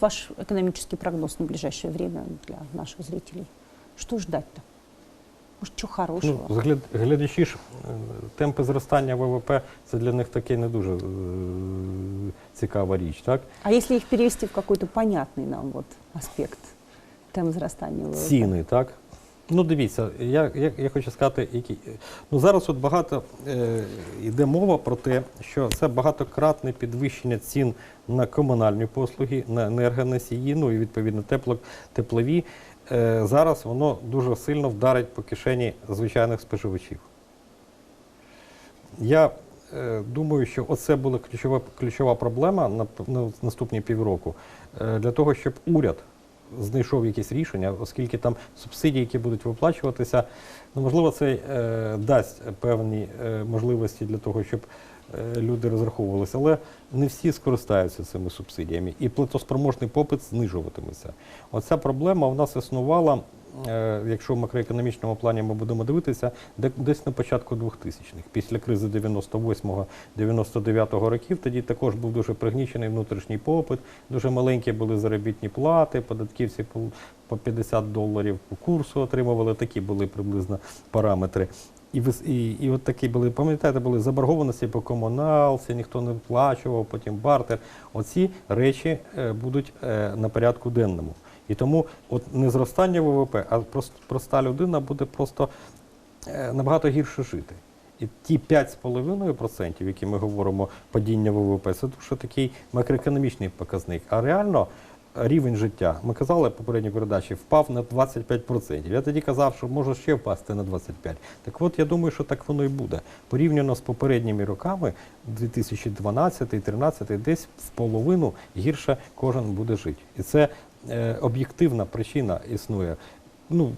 Ваш экономический прогноз на ближайшее время для наших зрителей? Что ждать-то? Может, что хорошого? Ну, глядачі ж, е, темпи зростання ВВП це для них таке не дуже е, цікава річ, так? А если их перевести в какой-то понятный нам от, аспект темп зростання ВВП? Ціни, так? Ну, дивіться, я, я, я хочу сказати, які. Ну, зараз от багато е, йде мова про те, що це багатократне підвищення цін на комунальні послуги, на енергоносії, ну і відповідно тепло, теплові. Е, зараз воно дуже сильно вдарить по кишені звичайних споживачів. Я е, думаю, що оце була ключова, ключова проблема на, на наступні півроку е, для того, щоб уряд знайшов якісь рішення, оскільки там субсидії, які будуть виплачуватися, ну можливо, це е, дасть певні е, можливості для того, щоб е, люди розраховувалися, але не всі скористаються цими субсидіями, і платоспроможний попит знижуватиметься. Оця проблема у нас існувала. Е, Якщо в макроекономічному плані ми будемо дивитися, десь на початку 2000-х, після кризи 98-99 років, тоді також був дуже пригнічений внутрішній попит, дуже маленькі були заробітні плати, податківці по- по 50 доларів по курсу отримували, такі були приблизно параметри. І, і, і от такі були, пам'ятаєте, були заборгованості по комуналці, ніхто не виплачував, потім бартер. Оці речі е, будуть е, на порядку денному. І тому от не зростання ВВП, а прос- проста людина буде просто е, набагато гірше жити. І ті 5,5%, які ми говоримо падіння ВВП, це дуже такий макроекономічний показник. А реально рівень життя, ми казали в попередній передачі, впав на 25%. Я тоді казав, що може ще впасти на 25%. Так от я думаю, що так воно і буде. Порівняно з попередніми роками, 2012-2013, десь в половину гірше кожен буде жити. І це е, об'єктивна причина існує. Ну,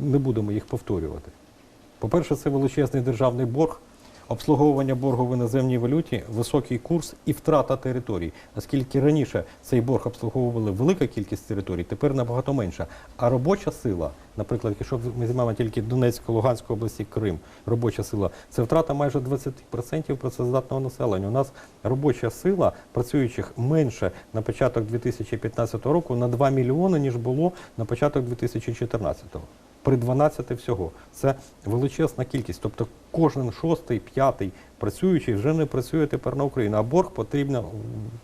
не будемо їх повторювати. По-перше, це величезний державний борг, обслуговування боргу в іноземній валюті, високий курс і втрата територій. Оскільки раніше цей борг обслуговували велика кількість територій, тепер набагато менша. А робоча сила, наприклад, якщо ми візьмемо тільки Донецьку, Луганську області, Крим, робоча сила, це втрата майже 20% працездатного населення. У нас робоча сила працюючих менше на початок 2015 року на 2 мільйони, ніж було на початок 2014 при 12 всього. Це величезна кількість. Тобто кожен шостий, п'ятий працюючий вже не працює тепер на Україну, а борг потрібно м,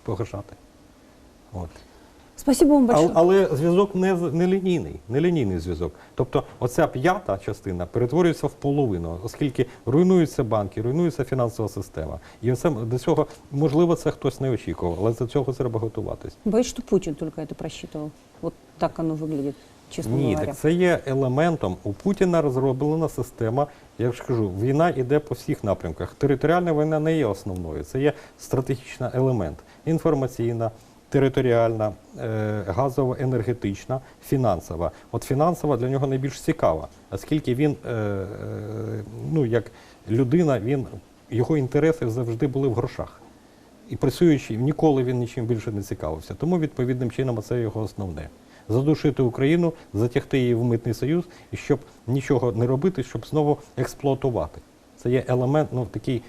погашати. От. Спасибо вам большое. А, але зв'язок не, з- не лінійний, не лінійний зв'язок. Тобто оця п'ята частина перетворюється в половину, оскільки руйнуються банки, руйнується фінансова система. І оце до цього, можливо, це хтось не очікував, але до цього треба готуватись. Боюсь, что Путин только это просчитывал. Вот так оно выглядит, честно Ні, говоря. так це є елементом. У Путіна розроблена система. Я ж кажу, війна йде по всіх напрямках. Територіальна війна не є основною. Це є стратегічний елемент. Інформаційна, територіальна, е, газова, енергетична, фінансова. От фінансова для нього найбільш цікава, оскільки він, е, е, ну як людина, він його інтереси завжди були в грошах. І працюючи, ніколи він нічим більше не цікавився. Тому відповідним чином це його основне. Задушити Україну, затягти її в митний союз і щоб нічого не робити, щоб знову експлуатувати. Це є елемент, ну такий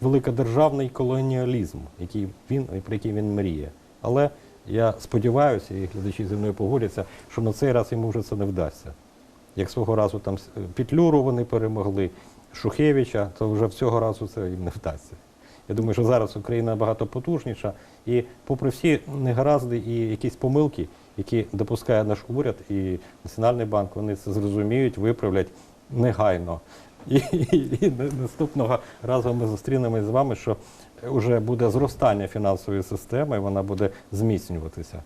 великодержавний колоніалізм, який він, про який він мріє. Але я сподіваюся, і глядачі зі мною погодяться, що на цей раз йому вже це не вдасться. Як свого разу там Петлюру вони перемогли, Шухевича, то вже в цього разу це їм не вдасться. Я думаю, що зараз Україна набагато потужніша, і попри всі негаразди і якісь помилки, які допускає наш уряд і Національний банк, вони це зрозуміють, виправлять негайно. І, і, і наступного разу ми зустрінемось з вами, що вже буде зростання фінансової системи, вона буде зміцнюватися.